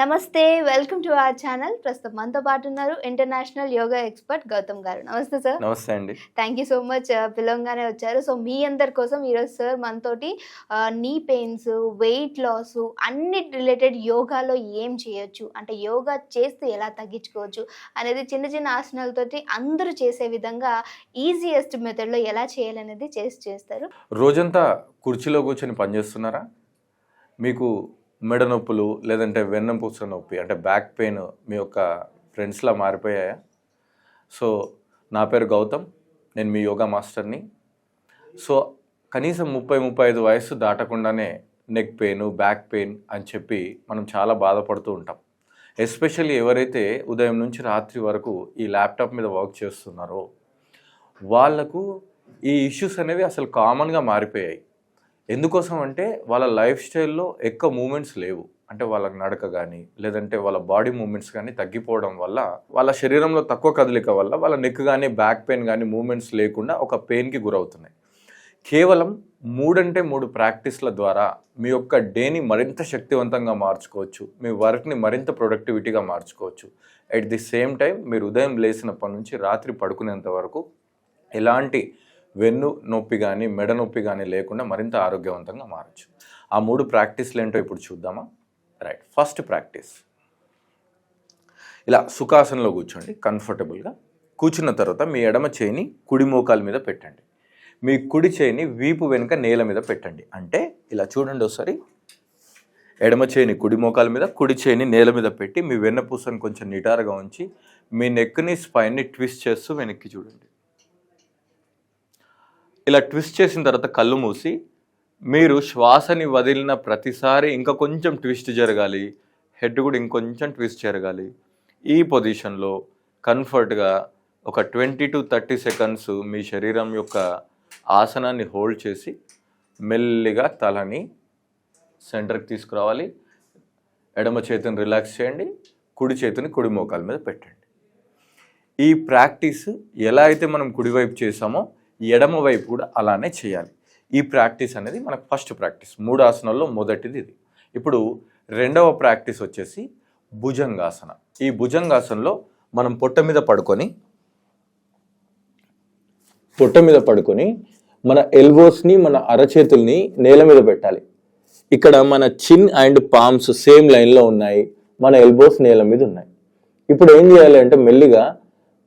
నమస్తే welcome to our channel. ప్రస్తుతం మనతో పాటు ఉన్నారు ఇంటర్నేషనల్ యోగా ఎక్స్పర్ట్ గౌతమ్ గారు. నమస్తే సార్ నమస్తే అండి. థ్యాంక్ యూ సో మచ్ పిలవంగానే వచ్చారు. సో మీ అందరి కోసం ఈరోజు సార్ మనతోటి నీ పెయిన్స్ వెయిట్ లాస్ అన్ని రిలేటెడ్ యోగాలో ఏం చేయొచ్చు? అంటే యోగా చేస్తే ఎలా తగ్గించుకోవచ్చు? అనేది చిన్న చిన్న ఆసనాలతోటి అందరూ చేసే విధంగా ఈజియెస్ట్ మెథడ్లో ఎలా చేయాలనేది చేసి చేస్తారు. రోజంతా కుర్చీలో కూర్చొని పనిచేస్తున్నారా మీకు మెడ నొప్పులు లేదంటే వెన్నపూస నొప్పి అంటే బ్యాక్ పెయిన్ మీ యొక్క ఫ్రెండ్స్లా మారిపోయాయా? సో నా పేరు గౌతమ్ నేను మీ యోగా మాస్టర్ని. సో కనీసం ముప్పై ముప్పై ఐదు వయసు దాటకుండానే నెక్ పెయిన్ బ్యాక్ పెయిన్ అని చెప్పి మనం చాలా బాధపడుతూ ఉంటాం. ఎస్పెషల్లీ ఎవరైతే ఉదయం నుంచి రాత్రి వరకు ఈ ల్యాప్టాప్ మీద వర్క్ చేస్తున్నారో వాళ్ళకు ఈ ఇష్యూస్ అనేవి అసలు కామన్గా మారిపోయాయి. ఎందుకోసం అంటే వాళ్ళ లైఫ్ స్టైల్లో ఎక్కువ మూమెంట్స్ లేవు. అంటే వాళ్ళకి నడక కానీ లేదంటే వాళ్ళ బాడీ మూమెంట్స్ కానీ తగ్గిపోవడం వల్ల వాళ్ళ శరీరంలో తక్కువ కదలిక వల్ల వాళ్ళ నెక్ కానీ బ్యాక్ పెయిన్ కానీ మూమెంట్స్ లేకుండా ఒక పెయిన్కి గురవుతున్నాయి. కేవలం మూడంటే మూడు ప్రాక్టీస్ల ద్వారా మీ యొక్క డేని మరింత శక్తివంతంగా మార్చుకోవచ్చు. మీ వర్క్ని మరింత ప్రొడక్టివిటీగా మార్చుకోవచ్చు. అట్ ది సేమ్ టైం మీరు ఉదయం లేచినప్పటి నుంచి రాత్రి పడుకునేంత వరకు ఎలాంటి వెన్ను నొప్పి కానీ మెడ నొప్పి కానీ లేకుండా మరింత ఆరోగ్యవంతంగా మారచ్చు. ఆ మూడు ప్రాక్టీస్లు ఏంటో ఇప్పుడు చూద్దామా? రైట్ ఫస్ట్ ప్రాక్టీస్ ఇలా సుఖాసనంలో కూర్చోండి కంఫర్టబుల్గా కూర్చున్న తర్వాత మీ ఎడమ చేయిని కుడి మోకాల మీద పెట్టండి. మీ కుడి చేయిని వీపు వెనుక నేల మీద పెట్టండి. అంటే ఇలా చూడండి ఒకసారి. ఎడమ చేయిని కుడి మోకాల మీద కుడి చేయిని నేల మీద పెట్టి మీ వెన్నపూసని కొంచెం నిటారుగా ఉంచి మీ నెక్ని స్పైన్ని ట్విస్ట్ చేస్తూ వెనక్కి చూడండి. ఇలా ట్విస్ట్ చేసిన తర్వాత కళ్ళు మూసి మీరు శ్వాసని వదిలిన ప్రతిసారి ఇంకా కొంచెం ట్విస్ట్ జరగాలి హెడ్ కూడా ఇంకొంచెం ట్విస్ట్ జరగాలి. ఈ పొజిషన్లో కంఫర్ట్గా ఒక ట్వంటీ టు థర్టీ సెకండ్స్ మీ శరీరం యొక్క ఆసనాన్ని హోల్డ్ చేసి మెల్లిగా తలని సెంటర్కి తీసుకురావాలి. ఎడమ చేతిని రిలాక్స్ చేయండి కుడి చేతిని కుడి మోకాల మీద పెట్టండి. ఈ ప్రాక్టీస్ ఎలా అయితే మనం కుడివైపు చేసామో ఎడమ వైపు కూడా అలానే చేయాలి. ఈ ప్రాక్టీస్ అనేది మనకు ఫస్ట్ ప్రాక్టీస్. మూడు ఆసనాల్లో మొదటిది ఇది. ఇప్పుడు రెండవ ప్రాక్టీస్ వచ్చేసి భుజంగాసన. ఈ భుజంగాసనలో మనం పొట్ట మీద పడుకొని పొట్ట మీద పడుకొని మన ఎల్బోస్ని మన అరచేతుల్ని నేల మీద పెట్టాలి. ఇక్కడ మన చిన్ అండ్ పామ్స్ సేమ్ లైన్లో ఉన్నాయి. మన ఎల్బోస్ నేల మీద ఉన్నాయి. ఇప్పుడు ఏం చేయాలి అంటే మెల్లిగా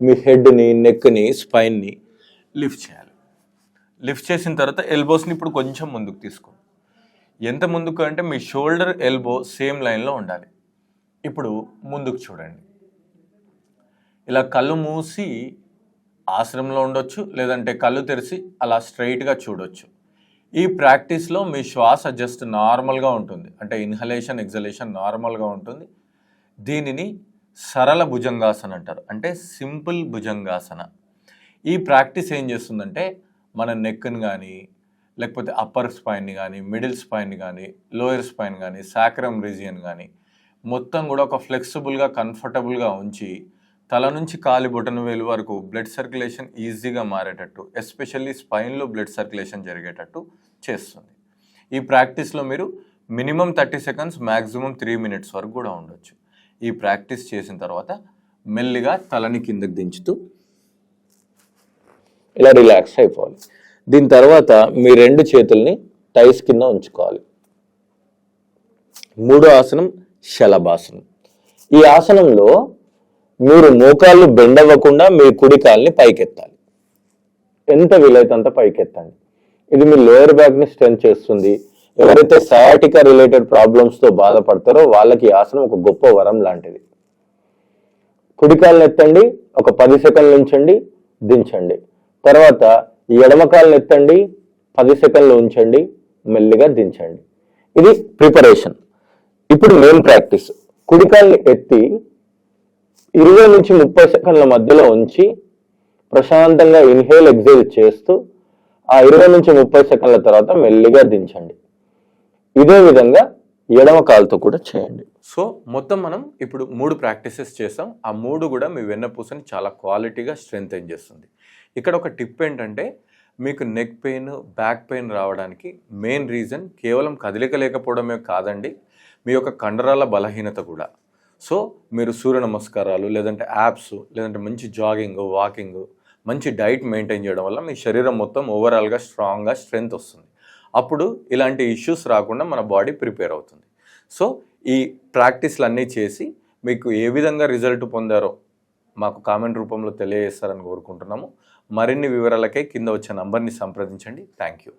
మీ హెడ్ని నెక్ని స్పైన్ని లిఫ్ట్ చేయాలి. లిఫ్ట్ చేసిన తర్వాత ఎల్బోస్ని ఇప్పుడు కొంచెం ముందుకు తీసుకో. ఎంత ముందుకు అంటే మీ షోల్డర్ ఎల్బో సేమ్ లైన్లో ఉండాలి. ఇప్పుడు ముందుకు చూడండి. ఇలా కళ్ళు మూసి ఆశ్రమంలో ఉండొచ్చు లేదంటే కళ్ళు తెరిచి అలా స్ట్రైట్గా చూడొచ్చు. ఈ ప్రాక్టీస్లో మీ శ్వాస జస్ట్ నార్మల్గా ఉంటుంది. అంటే ఇన్హలేషన్ ఎగ్జలేషన్ నార్మల్గా ఉంటుంది. దీనిని సరళ భుజంగాసన అంటారు. అంటే సింపుల్ భుజంగాసన. ఈ ప్రాక్టీస్ ఏం చేస్తుందంటే మన నెక్ని కానీ లేకపోతే అప్పర్ స్పైన్ని కానీ మిడిల్ స్పైన్ కానీ లోయర్ స్పైన్ కానీ సాక్రమ్ రీజియన్ కానీ మొత్తం కూడా ఒక ఫ్లెక్సిబుల్గా కంఫర్టబుల్గా ఉంచి తల నుంచి కాలి బొటన వేలు వరకు బ్లడ్ సర్క్యులేషన్ ఈజీగా మారేటట్టు ఎస్పెషల్లీ స్పైన్లో బ్లడ్ సర్క్యులేషన్ జరిగేటట్టు చేస్తుంది. ఈ ప్రాక్టీస్లో మీరు minimum thirty seconds maximum three minutes వరకు కూడా ఉండొచ్చు. ఈ ప్రాక్టీస్ చేసిన తర్వాత మెల్లిగా తలని కిందకు దించుతూ ఇలా రిలాక్స్ అయిపోవాలి. దీని తర్వాత మీ రెండు చేతుల్ని టైస్ కింద ఉంచుకోవాలి. మూడో ఆసనం శలభాసనం. ఈ ఆసనంలో మీరు మోకాళ్ళు బెండ్ అవ్వకుండా మీ కుడి కాల్ని పైకెత్తాలి. ఎంత వీలైతే అంత పైకెత్తండి. ఇది మీ లోయర్ బ్యాక్ని స్ట్రెంత్ చేస్తుంది. ఎవరైతే సయాటికా రిలేటెడ్ ప్రాబ్లమ్స్తో బాధపడతారో వాళ్ళకి ఈ ఆసనం ఒక గొప్ప వరం లాంటిది. కుడికాలను ఎత్తండి ఒక పది సెకండ్లు ఉంచండి దించండి. తర్వాత ఎడమకాలను ఎత్తండి పది సెకండ్లు ఉంచండి మెల్లిగా దించండి. ఇది ప్రిపరేషన్. ఇప్పుడు మెయిన్ ప్రాక్టీస్ కుడికాల్ని ఎత్తి ఇరవై నుంచి ముప్పై సెకండ్ల మధ్యలో ఉంచి ప్రశాంతంగా ఇన్హేల్ ఎగ్జేల్ చేస్తూ ఆ ఇరవై నుంచి ముప్పై సెకండ్ల తర్వాత మెల్లిగా దించండి. ఇదే విధంగా ఎడమ కాలుతో కూడా చేయండి. సో మొత్తం మనం ఇప్పుడు మూడు ప్రాక్టీసెస్ చేసాం. ఆ మూడు కూడా మీ వెన్నపూసని చాలా క్వాలిటీగా స్ట్రెంగ్ చేస్తుంది. ఇక్కడ ఒక టిప్ ఏంటంటే మీకు నెక్ పెయిన్ బ్యాక్ పెయిన్ రావడానికి మెయిన్ రీజన్ కేవలం కదలిక లేకపోవడమే కాదండి మీ యొక్క కండరాల బలహీనత కూడా. సో మీరు సూర్య నమస్కారాలు లేదంటే యాప్స్ లేదంటే మంచి జాగింగ్ వాకింగ్ మంచి డైట్ మెయింటైన్ చేయడం వల్ల మీ శరీరం మొత్తం ఓవరాల్గా స్ట్రాంగ్గా స్ట్రెంగ్త్ వస్తుంది. అప్పుడు ఇలాంటి ఇష్యూస్ రాకుండా మన బాడీ ప్రిపేర్ అవుతుంది. సో ఈ ప్రాక్టీస్లు అన్నీ చేసి మీకు ఏ విధంగా రిజల్ట్ పొందారో మాకు కామెంట్ రూపంలో తెలియజేస్తారని కోరుకుంటున్నాము. మరిన్ని వివరాలకై కింద వచ్చే నంబర్ని సంప్రదించండి. Thank you